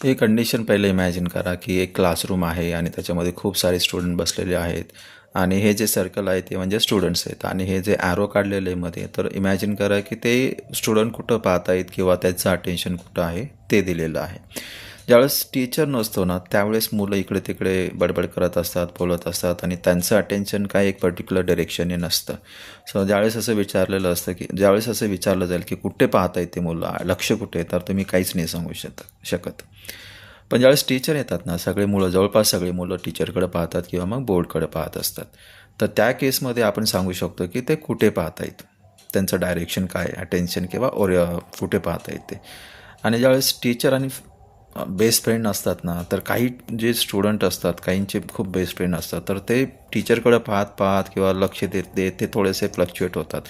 हे कंडिशन पहिले इमॅजिन करा की एक क्लासरूम आहे आणि त्याच्यामध्ये खूप सारे स्टुडंट बसलेले आहेत. आणि हे जे सर्कल आहे ते म्हणजे स्टुडंट्स आहेत. आणि हे जे ॲरो काढलेले आहे मध्ये तर इमॅजिन करा की ते स्टुडंट कुठं पाहत आहेत किंवा त्याचं अटेन्शन कुठं आहे ते दिलेलं आहे. ज्यावेळेस टीचर नसतो ना त्यावेळेस मुलं इकडे तिकडे बडबड करत असतात बोलत असतात आणि त्यांचं अटेन्शन काय एक पर्टिक्युलर डिरेक्शनने नसतं. सो ज्यावेळेस असं विचारलेलं असतं की ज्यावेळेस असं विचारलं जाईल की कुठे पाहता येते मुलं लक्ष कुठे तर तुम्ही काहीच नाही सांगू शकत शकत. पण ज्यावेळेस टीचर येतात ना सगळे मुलं जवळपास सगळी मुलं टीचरकडे पाहतात किंवा मग बोर्डकडे पाहत असतात. तर त्या केसमध्ये आपण सांगू शकतो की ते कुठे पाहता येतं त्यांचं डायरेक्शन काय अटेन्शन किंवा ओर कुठे पाहता येते आणि ज्यावेळेस टीचर आणि बेस्ट फ्रेंड असतात ना तर काही जे स्टुडंट असतात काहींचे खूप बेस्ट फ्रेंड असतात तर ते टीचरकडे पाहत पाहत किंवा लक्ष देत देत ते थोडेसे फ्लक्च्युएट होतात.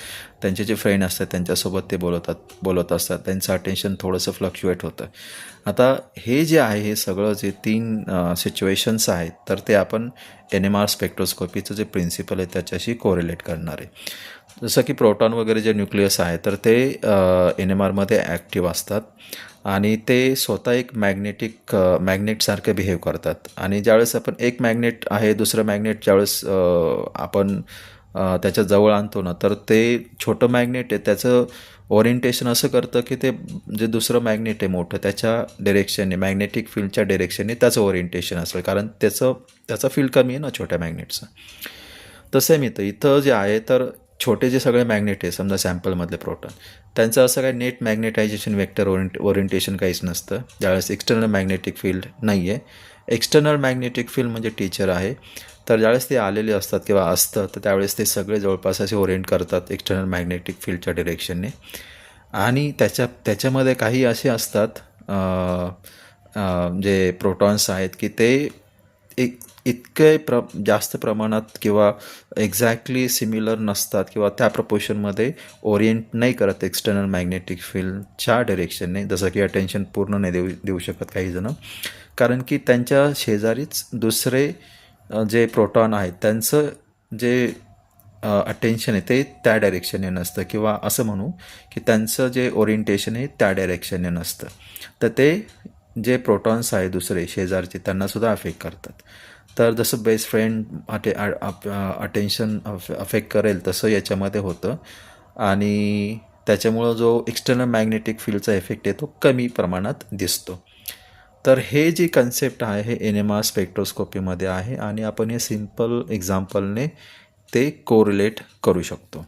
त्यांचे जे फ्रेंड असतात त्यांच्यासोबत ते बोलतात बोलत असतात त्यांचं अटेन्शन थोडंसं फ्लक्च्युएट होतं. आता हे जे आहे हे सगळं जे तीन सिच्युएशन्स आहेत तर ते आपण एन एम आर स्पेक्ट्रोस्कोपीचं जे प्रिन्सिपल आहे त्याच्याशी कोरिलेट करणार आहे. जसं की प्रोटॉन वगैरे जे न्यूक्लियस आहे तर ते एन एम आरमध्ये ॲक्टिव्ह असतात आणि ते स्वतः एक मॅग्नेटिक मॅग्नेटसारखे बिहेव करतात. आणि ज्यावेळेस आपण एक मॅग्नेट आहे दुसरं मॅग्नेट ज्यावेळेस आपण त्याच्याजवळ आणतो ना तर ते छोटं मॅग्नेट आहे त्याचं ओरिएंटेशन असं करतं की ते जे दुसरं मॅग्नेट आहे मोठं त्याच्या डिरेक्शनने मॅग्नेटिक फील्डच्या डिरेक्शनने त्याचं ओरिएंटेशन असेल. कारण त्याचं त्याचा फील्ड कमी आहे ना छोट्या मॅग्नेटचं. तसं मी तर इथं जे आहे तर छोटे जे सगळे मॅग्नेट आहे समजा सॅम्पलमधले प्रोटॉन त्यांचं असं काही net magnetization vector orient orientation काहीच नसतं. ज्यावेळेस एक्सटर्नल मॅग्नेटिक फील्ड नाही आहे एक्सटर्नल मॅग्नेटिक फील्ड म्हणजे टीचर आहे. तर ज्यावेळेस ते आलेले असतात किंवा असतं तर त्यावेळेस ते सगळे जवळपास असे ओरिएंट करतात एक्सटर्नल मॅग्नेटिक फील्डच्या डिरेक्शनने आणि त्याच्या त्याच्यामध्ये काही असे असतात जे प्रोटॉन्स आहेत की ते एक इतके प्र जास्त प्रमाणात किंवा एक्झॅक्टली सिमिलर नसतात किंवा त्या प्रपोशनमध्ये ओरिएंट नाही करत एक्सटर्नल मॅग्नेटिक फील्डच्या डिरेक्शनने जसं की अटेन्शन पूर्ण नाही देऊ देऊ शकत काहीजणं कारण की त्यांच्या शेजारीच दुसरे जे प्रोटॉन आहेत त्यांचं जे अटेन्शन आहे ते त्या डायरेक्शनने नसतं. किंवा असं म्हणू की त्यांचं जे ओरिएंटेशन आहे त्या डायरेक्शनने नसतं. तर ते जे प्रोटॉन्स आहे दुसरे शेजारचे त्यांनासुद्धा अफेक्ट करतात. तर जसं बेस्ट फ्रेंड अटे अटेन्शन अफेक्ट करेल तसं याच्यामध्ये होतं. आणि त्याच्यामुळं जो एक्सटर्नल मॅग्नेटिक फील्डचा इफेक्ट आहे तो कमी प्रमाणात दिसतो. तर हे जी कन्सेप्ट आहे हे एन एम आर स्पेक्ट्रोस्कोपीमध्ये आहे आणि आपण हे सिंपल एक्झाम्पलने ते कोरिलेट करू शकतो.